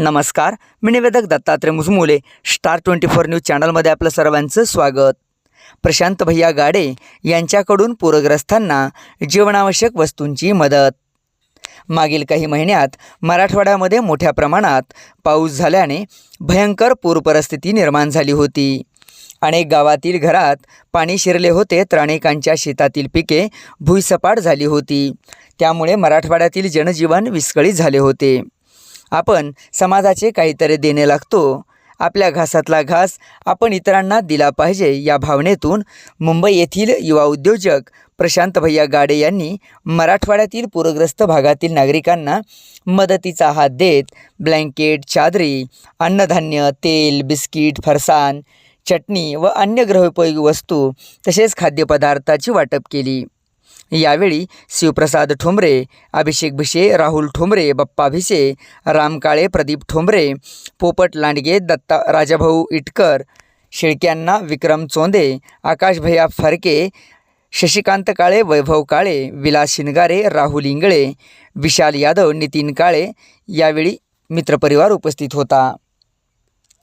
नमस्कार मी निवेदक Dattatray Musmule star twenty four news चॅनलमध्ये आपलं सर्वांचं स्वागत. प्रशांत भैया गाडे यांच्याकडून पूरग्रस्तांना जीवनावश्यक वस्तूंची मदत. मागील काही महिन्यात मराठवाड्यामध्ये मोठ्या प्रमाणात पाऊस झाल्याने भयंकर पूर परिस्थिती निर्माण झाली होती. अनेक गावातील घरात पाणी शिरले होते तर अनेकांच्या शेतातील पिके भुईसपाट झाली होती. त्यामुळे मराठवाड्यातील जनजीवन विस्कळीत झाले होते. आपण समाजाचे काहीतरी देणे लागतो. आपल्या घासातला घास आपण इतरांना दिला पाहिजे या भावनेतून मुंबई येथील युवा उद्योजक प्रशांत भैया गाडे यांनी मराठवाड्यातील पूरग्रस्त भागातील नागरिकांना मदतीचा हात देत ब्लँकेट चादरी अन्नधान्य तेल बिस्किट फरसाण चटणी व अन्य ग्रहोपयोगी वस्तू तसेच खाद्यपदार्थाची वाटप केली. यावेळी शिवप्रसाद ठोंबरे अभिषेक भिशे राहुल ठोंबरे बप्पा भिसे राम काळे प्रदीप ठोंबरे पोपट लांडगे दत्ता राजाभाऊ इटकर शेळक्यांना विक्रम चोंदे आकाश भैया फरके शशिकांत काळे वैभव काळे विलास शिनगारे राहुल इंगळे विशाल यादव नितीन काळे यावेळी मित्रपरिवार उपस्थित होता.